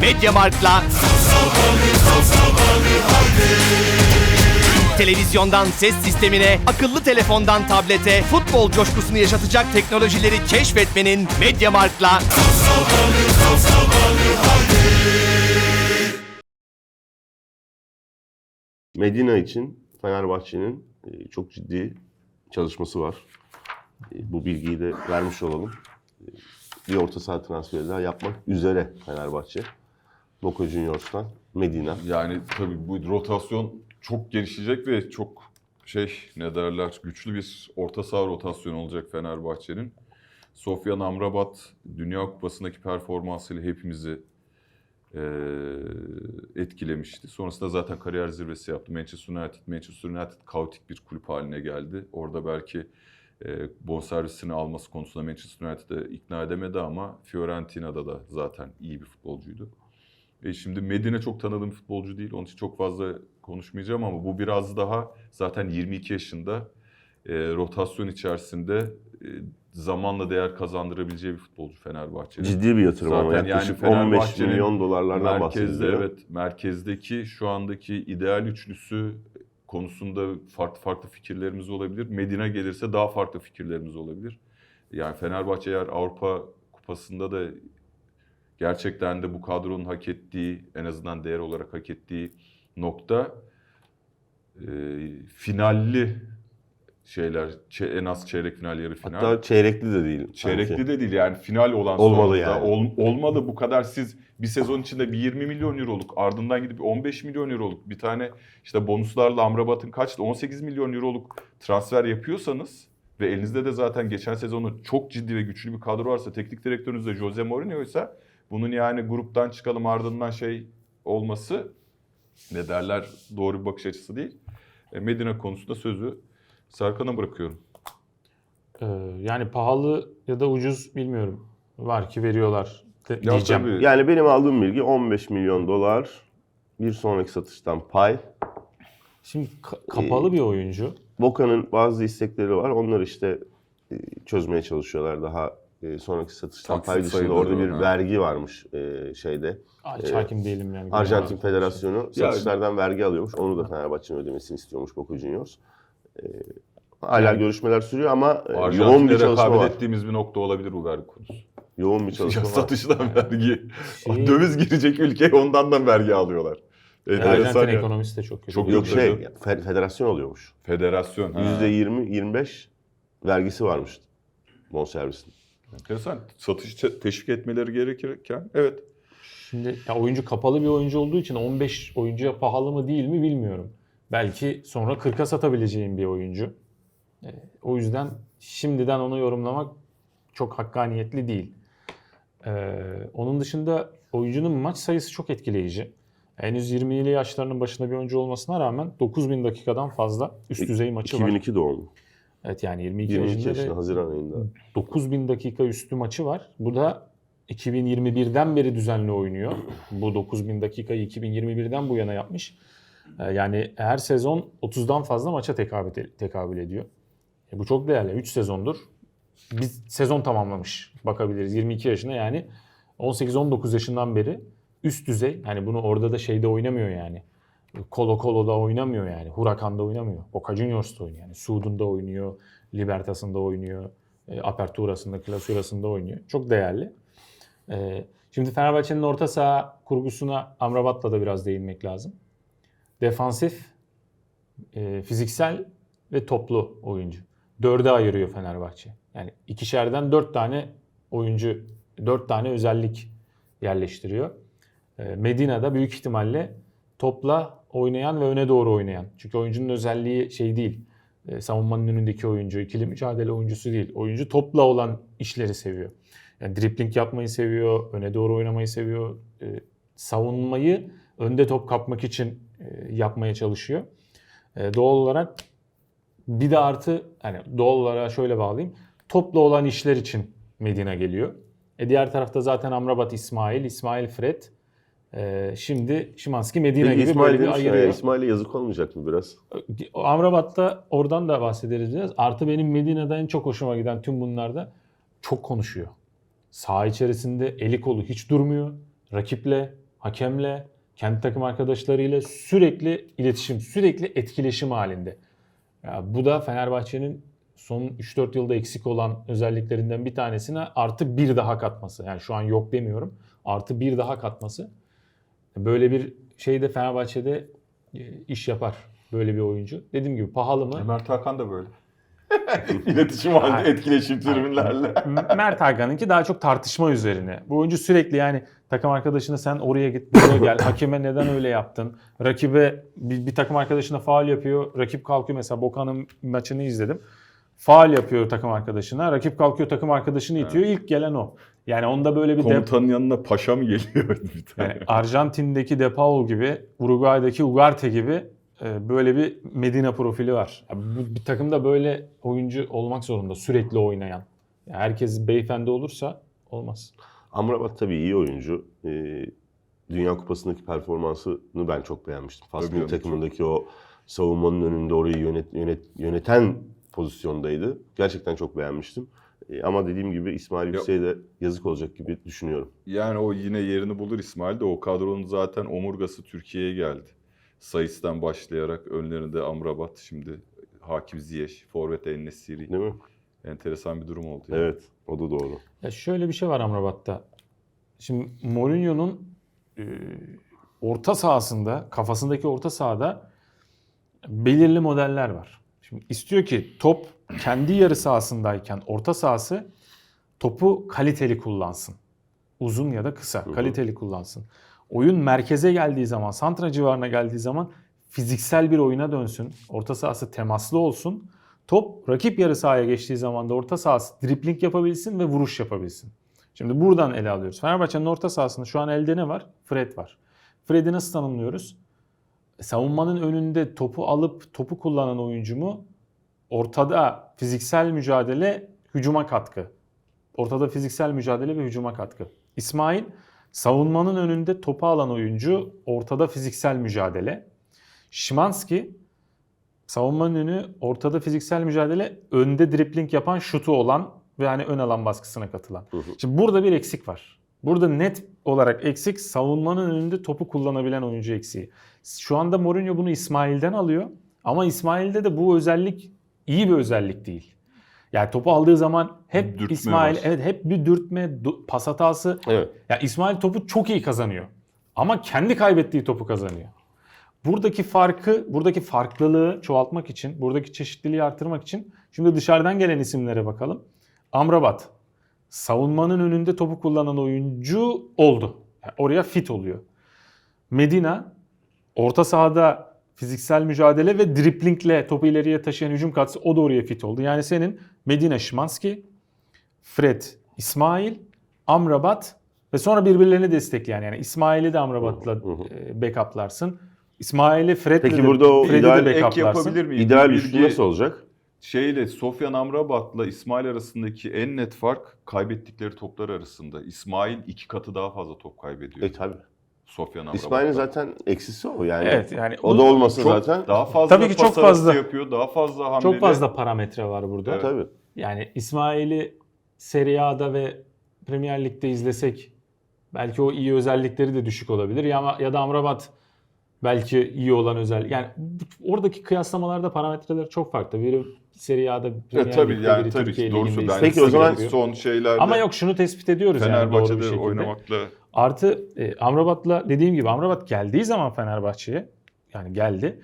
Mediamarkt'la Televizyondan ses sistemine, akıllı telefondan tablete, futbol coşkusunu yaşatacak teknolojileri keşfetmenin Mediamarkt'la Medina için Fenerbahçe'nin e, çok ciddi çalışması var. E, Bu bilgiyi de vermiş olalım. E, Bir orta saha transferi daha yapmak üzere Fenerbahçe. Boca Juniors'tan Medina. Yani tabii bu rotasyon çok gelişecek ve çok şey ne derler güçlü bir orta saha rotasyonu olacak Fenerbahçe'nin. Sofyan Amrabat Dünya Kupası'ndaki performansıyla hepimizi eee, etkilemişti. Sonrasında zaten kariyer zirvesi yaptı. Manchester United, Manchester United kaotik bir kulüp haline geldi. Orada belki e, bonservisini alması konusunda Manchester United'ı ikna edemedi ama Fiorentina'da da zaten iyi bir futbolcuydu. E şimdi Medine çok tanıdığım futbolcu değil. Onun için çok fazla konuşmayacağım ama bu biraz daha zaten 22 yaşında e, rotasyon içerisinde e, zamanla değer kazandırabileceği bir futbolcu Fenerbahçe'nin. Ciddi bir yatırım ama Zaten yani yaklaşık 15 Fenerbahçe'nin milyon dolarlardan Merkezde evet merkezdeki şu andaki ideal üçlüsü konusunda farklı farklı fikirlerimiz olabilir. Medine gelirse daha farklı fikirlerimiz olabilir. Yani Fenerbahçe eğer Avrupa Kupası'nda da gerçekten de bu kadronun hak ettiği en azından değer olarak hak ettiği nokta e, finalli şeyler en az çeyrek final yarı final. Hatta çeyrekli de değil. Çeyrekli sanki. de değil yani final olan Olmalı yani. ol- olmalı bu kadar siz bir sezon içinde bir 20 milyon euroluk ardından gidip bir 15 milyon euroluk bir tane işte bonuslarla Amrabat'ın kaçtı 18 milyon euroluk transfer yapıyorsanız ve elinizde de zaten geçen sezonu çok ciddi ve güçlü bir kadro varsa teknik direktörünüz de Jose Mourinho ise bunun yani gruptan çıkalım ardından şey olması ne derler doğru bir bakış açısı değil. E, Medine konusunda sözü Serkan'a bırakıyorum. Ee, yani pahalı ya da ucuz bilmiyorum. Var ki veriyorlar de- Ya diyeceğim. tabii. Yani benim aldığım bilgi 15 milyon dolar bir sonraki satıştan pay. Şimdi ka- kapalı bir oyuncu. Boca'nın bazı istekleri var. Onları işte e, çözmeye çalışıyorlar daha e, sonraki satıştan Taksit pay dışında orada bir ha. vergi varmış e, şeyde. Hiç hakim değilim yani. Arjantin Genel Federasyonu satışlardan vergi alıyormuş. Onu da Fenerbahçe'nin ödemesini istiyormuş Boca Juniors. E, hala Yani- görüşmeler sürüyor ama e, yoğun Arjantin'le bir çalışma var. ettiğimiz bir nokta olabilir bu vergi konusu. Yoğun bir Ya çalışma var. satıştan vergi. Şey- Döviz girecek ülkeye ondan da vergi alıyorlar. Enteresan Arjantin ya. ekonomisi de çok kötü. Çok Yok şey fe- federasyon alıyormuş. Federasyon. ha. %20-25 vergisi varmış bonservisin. Enteresan. Satış te- teşvik etmeleri gerekirken evet. Şimdi ya oyuncu kapalı bir oyuncu olduğu için 15 oyuncuya pahalı mı değil mi bilmiyorum. Belki sonra 40'a satabileceğim bir oyuncu. Ee, o yüzden şimdiden onu yorumlamak çok hakkaniyetli değil. Ee, onun dışında oyuncunun maç sayısı çok etkileyici. Henüz 20'li yaşlarının başında bir oyuncu olmasına rağmen 9000 dakikadan fazla üst düzey maçı var. 2002 doğumlu. Evet yani 22, 22 yaşında Haziran ayında. 9000 dakika üstü maçı var. Bu da 2021'den beri düzenli oynuyor. Bu 9000 dakikayı 2021'den bu yana yapmış. Ee, Yani her sezon 30'dan fazla maça tekabül, tekabül ediyor. E bu çok değerli. 3 sezondur. Biz sezon tamamlamış bakabiliriz. 22 yaşında yani 18-19 yaşından beri üst düzey. Yani bunu orada da şeyde oynamıyor yani. Colo Colo'da oynamıyor yani. Huracan'da oynamıyor. Boca Juniors'ta oynuyor. Yani Suud'unda oynuyor. Libertas'ında oynuyor. E, Apertura'sında, Clasura'sında oynuyor. Çok değerli. E, şimdi Fenerbahçe'nin orta saha kurgusuna Amrabat'la da biraz değinmek lazım. Defansif, e, fiziksel ve toplu oyuncu. Dörde ayırıyor Fenerbahçe. Yani ikişerden dört tane oyuncu, dört tane özellik yerleştiriyor. E, Medina'da büyük ihtimalle topla oynayan ve öne doğru oynayan. Çünkü oyuncunun özelliği şey değil. e, savunmanın önündeki oyuncu, ikili mücadele oyuncusu değil. Oyuncu topla olan işleri seviyor. Yani dripling yapmayı seviyor, öne doğru oynamayı seviyor. e, savunmayı önde top kapmak için e, yapmaya çalışıyor. E, doğal olarak bir de artı hani doğal olarak şöyle bağlayayım. Topla olan işler için Medina geliyor. E diğer tarafta zaten Amrabat İsmail, İsmail Fred. E, şimdi Şimanski Medina Peki gibi İsmail böyle bir ya, ayırıyor. İsmail'e yazık olmayacak mı biraz? Amrabat'ta oradan da bahsederiz biraz. Artı benim Medina'da en çok hoşuma giden tüm bunlarda çok konuşuyor. Saha içerisinde eli kolu hiç durmuyor. Rakiple hakemle, kendi takım arkadaşlarıyla sürekli iletişim, sürekli etkileşim halinde. Ya bu da Fenerbahçe'nin son 3-4 yılda eksik olan özelliklerinden bir tanesine artı bir daha katması. Yani şu an yok demiyorum. Artı bir daha katması. Böyle bir şey de Fenerbahçe'de e, iş yapar. Böyle bir oyuncu. Dediğim gibi pahalı mı? Mert Hakan da böyle. İletişim halinde etkileşim tribünlerle. Mert Hakan'ınki daha çok tartışma üzerine. Bu oyuncu sürekli yani takım arkadaşına sen oraya git buraya gel. Hakeme neden öyle yaptın? Rakibe bir, bir takım arkadaşına faal yapıyor. Rakip kalkıyor mesela Bokan'ın maçını izledim. Faal yapıyor takım arkadaşına. Rakip kalkıyor takım arkadaşını itiyor. İlk gelen o. Yani onda böyle bir dep- Komutanın yanına paşa mı geliyor bir tane? yani Arjantin'deki De Paul gibi, Uruguay'daki Ugarte gibi e, böyle bir Medina profili var. Ya bu- Bir takımda böyle oyuncu olmak zorunda. Sürekli oynayan. Ya herkes beyefendi olursa olmaz. Amrabat tabii iyi oyuncu. Ee, Dünya Kupası'ndaki performansını ben çok beğenmiştim. Fas Tabii milli canım, takımındaki o savunmanın önünde orayı yönet, yönet, yöneten pozisyondaydı. Gerçekten çok beğenmiştim. Ee, ama dediğim gibi İsmail Yüksek'e de yazık olacak gibi düşünüyorum. Yani o yine yerini bulur İsmail de o kadronun zaten omurgası Türkiye'ye geldi. Sayıs'tan başlayarak önlerinde Amrabat şimdi Hakim Ziyech, Forvet El-Nesiri. Değil mi? Enteresan bir durum oldu. yani. Evet. O da doğru. Ya şöyle bir şey var Amrabat'ta. Şimdi Mourinho'nun e, orta sahasında, kafasındaki orta sahada belirli modeller var. Şimdi istiyor ki top kendi yarı sahasındayken orta sahası topu kaliteli kullansın. Uzun ya da kısa, hı. kaliteli kullansın. Oyun merkeze geldiği zaman, santra civarına geldiği zaman fiziksel bir oyuna dönsün. Orta sahası temaslı olsun. Top rakip yarı sahaya geçtiği zaman da orta sahası dripling yapabilsin ve vuruş yapabilsin. Şimdi buradan ele alıyoruz. Fenerbahçe'nin orta sahasında şu an elde ne var? Fred var. Fred'i nasıl tanımlıyoruz? Savunmanın önünde topu alıp topu kullanan oyuncu mu? Ortada fiziksel mücadele, hücuma katkı. Ortada fiziksel mücadele ve hücuma katkı. İsmail savunmanın önünde topu alan oyuncu, ortada fiziksel mücadele. Şimanski savunmanın önü, ortada fiziksel mücadele, önde dripling yapan, şutu olan ve hani ön alan baskısına katılan. Şimdi burada bir eksik var. Burada net olarak eksik savunmanın önünde topu kullanabilen oyuncu eksiği. Şu anda Mourinho bunu İsmail'den alıyor. Ama İsmail'de de bu özellik iyi bir özellik değil. Yani topu aldığı zaman hep Dürtme İsmail var. evet hep bir dürtme, pas hatası. Evet. Ya İsmail topu çok iyi kazanıyor. Ama kendi kaybettiği topu kazanıyor. Buradaki farkı, buradaki farklılığı çoğaltmak için, buradaki çeşitliliği artırmak için şimdi dışarıdan gelen isimlere bakalım. Amrabat savunmanın önünde topu kullanan oyuncu oldu. Yani oraya fit oluyor. Medina orta sahada fiziksel mücadele ve driplingle topu ileriye taşıyan hücum katkısı o da oraya fit oldu. Yani senin Medina Şimanski, Fred, İsmail, Amrabat ve sonra birbirlerini destekleyen yani İsmail'i de Amrabat'la e, backuplarsın. İsmail'i Fred'le Peki de, burada o Fred'i ideal de Ek backuplarsın. yapabilir miyim? İdeal Bu üçlü bilgi- nasıl olacak? Şeyle Sofyan Amrabat'la İsmail arasındaki en net fark kaybettikleri toplar arasında. İsmail iki katı daha fazla top kaybediyor. E tabii. Sofyan Amrabat'tan. İsmail'in zaten eksisi o yani. Evet yani O da olmasa çok zaten. daha fazla Tabii ki pas çok fazla. yapıyor. Daha fazla hamleli. çok fazla parametre var burada. Evet. Tabii. Yani İsmail'i Serie A'da ve Premier Lig'de izlesek belki o iyi özellikleri de düşük olabilir ya, ya da Amrabat belki iyi olan özel. Yani oradaki kıyaslamalarda parametreler çok farklı. Biri Serie A'da Premier E, tabii Lig'de, yani biri tabii Türkiye ki doğrusu Ligi'nde izlesek Peki o zaman- son şeylerde ama yok şunu tespit ediyoruz yani doğru bir Fenerbahçe'de şekilde. oynamakla Artı e, Amrabat'la dediğim gibi Amrabat geldiği zaman Fenerbahçe'ye yani geldi.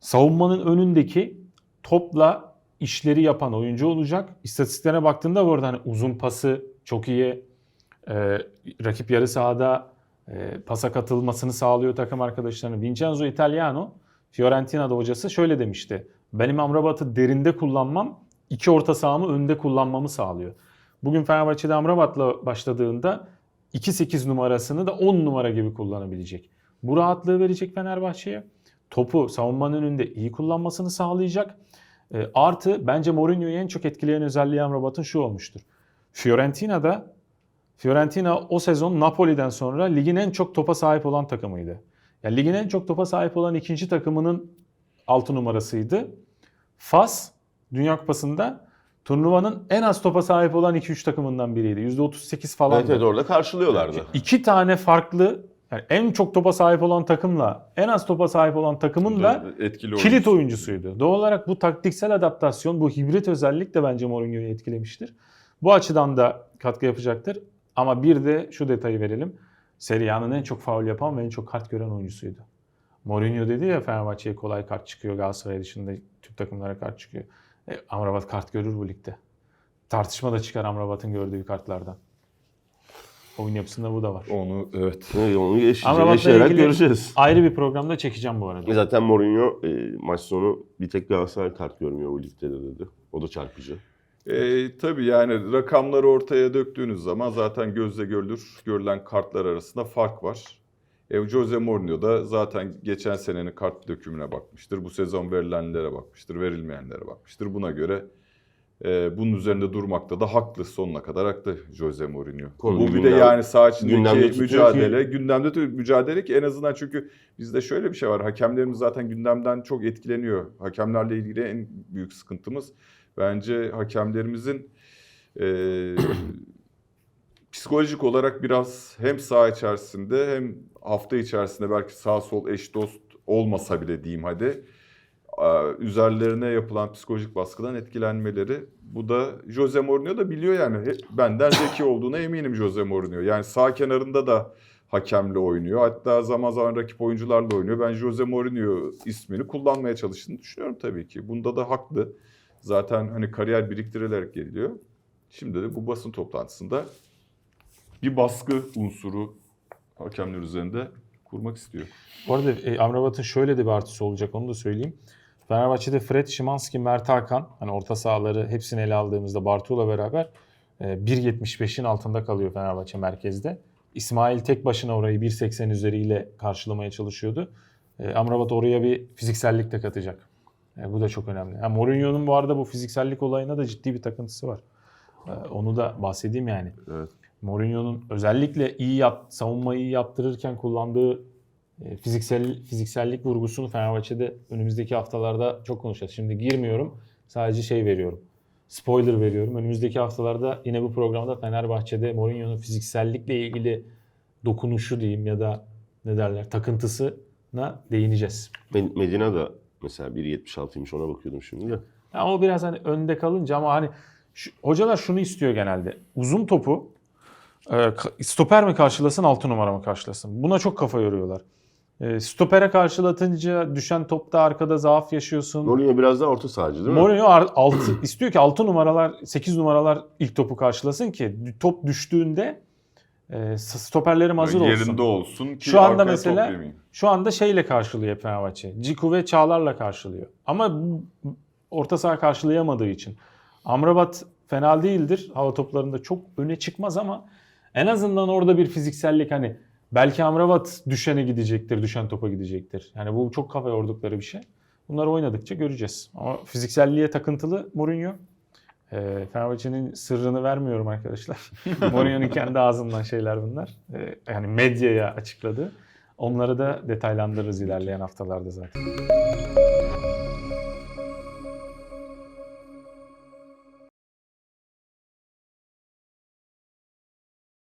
Savunmanın önündeki topla işleri yapan oyuncu olacak. İstatistiklerine baktığında bu arada hani uzun pası çok iyi. e, rakip yarı sahada e, pasa katılmasını sağlıyor takım arkadaşlarına. Vincenzo Italiano Fiorentina'da hocası şöyle demişti. Benim Amrabat'ı derinde kullanmam iki orta sahamı önde kullanmamı sağlıyor. Bugün Fenerbahçe'de Amrabat'la başladığında 2-8 numarasını da 10 numara gibi kullanabilecek. Bu rahatlığı verecek Fenerbahçe'ye. Topu savunmanın önünde iyi kullanmasını sağlayacak. E, artı bence Mourinho'yu en çok etkileyen özelliği Amrabat'ın şu olmuştur. Fiorentina'da Fiorentina o sezon Napoli'den sonra ligin en çok topa sahip olan takımıydı. Yani ligin en çok topa sahip olan ikinci takımının 6 numarasıydı. Fas Dünya Kupası'nda turnuvanın en az topa sahip olan 2-3 takımından biriydi. %38 falan. Evet, evet orada karşılıyorlardı. İki tane farklı yani en çok topa sahip olan takımla en az topa sahip olan takımın da etkili kilit oyuncusu. oyuncusuydu. Doğal olarak bu taktiksel adaptasyon, bu hibrit özellik de bence Mourinho'yu etkilemiştir. Bu açıdan da katkı yapacaktır. Ama bir de şu detayı verelim. Serie A'nın en çok faul yapan ve en çok kart gören oyuncusuydu. Mourinho dedi ya Fenerbahçe'ye kolay kart çıkıyor. Galatasaray dışında tüm takımlara kart çıkıyor. E, Amrabat kart görür bu ligde. Tartışma da çıkar Amrabat'ın gördüğü kartlardan. Oyun yapısında bu da var. Onu evet. Evet, Onu yaşayarak göreceğiz. ayrı bir programda çekeceğim bu arada. Zaten Mourinho e, maç sonu bir tek Galatasaray kart görmüyor bu ligde de dedi. O da çarpıcı. E, tabii yani rakamları ortaya döktüğünüz zaman zaten gözle görülür görülen kartlar arasında fark var. E, Jose Mourinho da zaten geçen senenin kart dökümüne bakmıştır. Bu sezon verilenlere bakmıştır, verilmeyenlere bakmıştır. Buna göre e, bunun üzerinde durmakta da haklı sonuna kadar haklı Jose Mourinho. Konuyu Bu bir de gündem- yani saha içindeki mücadele, gündemde tutuyor mücadele ki en azından çünkü bizde şöyle bir şey var. Hakemlerimiz zaten gündemden çok etkileniyor. Hakemlerle ilgili en büyük sıkıntımız bence hakemlerimizin e, psikolojik olarak biraz hem saha içerisinde hem hafta içerisinde belki sağ sol eş dost olmasa bile diyeyim hadi üzerlerine yapılan psikolojik baskıdan etkilenmeleri. Bu da Jose Mourinho da biliyor yani. Benden zeki olduğuna eminim Jose Mourinho. Yani sağ kenarında da hakemle oynuyor. Hatta zaman zaman rakip oyuncularla oynuyor. Ben Jose Mourinho ismini kullanmaya çalıştığını düşünüyorum tabii ki. Bunda da haklı. Zaten hani kariyer biriktirilerek geliyor. Şimdi de bu basın toplantısında bir baskı unsuru hakemler üzerinde kurmak istiyor. Bu arada e, Amrabat'ın şöyle de bir artısı olacak onu da söyleyeyim. Fenerbahçe'de Fred, Şimanski, Mert Hakan hani orta sahaları hepsini ele aldığımızda Bartu'la beraber e, 1.75'in altında kalıyor Fenerbahçe merkezde. İsmail tek başına orayı 1.80 üzeriyle karşılamaya çalışıyordu. E, Amrabat oraya bir fiziksellik de katacak. E, bu da çok önemli. Ha, Mourinho'nun bu arada bu fiziksellik olayına da ciddi bir takıntısı var. E, onu da bahsedeyim yani. Evet. Mourinho'nun özellikle iyi yap, savunmayı yaptırırken kullandığı e, fiziksel fiziksellik vurgusunu Fenerbahçe'de önümüzdeki haftalarda çok konuşacağız. Şimdi girmiyorum. Sadece şey veriyorum. Spoiler veriyorum. Önümüzdeki haftalarda yine bu programda Fenerbahçe'de Mourinho'nun fiziksellikle ilgili dokunuşu diyeyim ya da ne derler takıntısına değineceğiz. Me- Medina da mesela 1.76'ymış ona bakıyordum şimdi de. Ya o biraz hani önde kalınca ama hani şu- hocalar şunu istiyor genelde. Uzun topu stoper mi karşılasın, altı numara mı karşılasın? Buna çok kafa yoruyorlar. E, stopere karşılatınca düşen topta arkada zaaf yaşıyorsun. Mourinho biraz daha orta sahacı değil mi? Mourinho altı, istiyor ki 6 numaralar, 8 numaralar ilk topu karşılasın ki top düştüğünde e, stoperlerim hazır Yani olsun. Yerinde olsun ki Şu anda mesela-. Şu anda şeyle karşılıyor Fenerbahçe. Ciku ve Çağlar'la karşılıyor. Ama bu- orta saha karşılayamadığı için. Amrabat fena değildir. Hava toplarında çok öne çıkmaz ama en azından orada bir fiziksellik hani belki Amrabat düşene gidecektir, düşen topa gidecektir. Yani bu çok kafa yordukları bir şey. Bunları oynadıkça göreceğiz. Ama fizikselliğe takıntılı Mourinho. E, Fenerbahçe'nin sırrını vermiyorum arkadaşlar. Mourinho'nun kendi ağzından şeyler bunlar. E, yani medyaya açıkladı. Onları da detaylandırırız ilerleyen haftalarda zaten.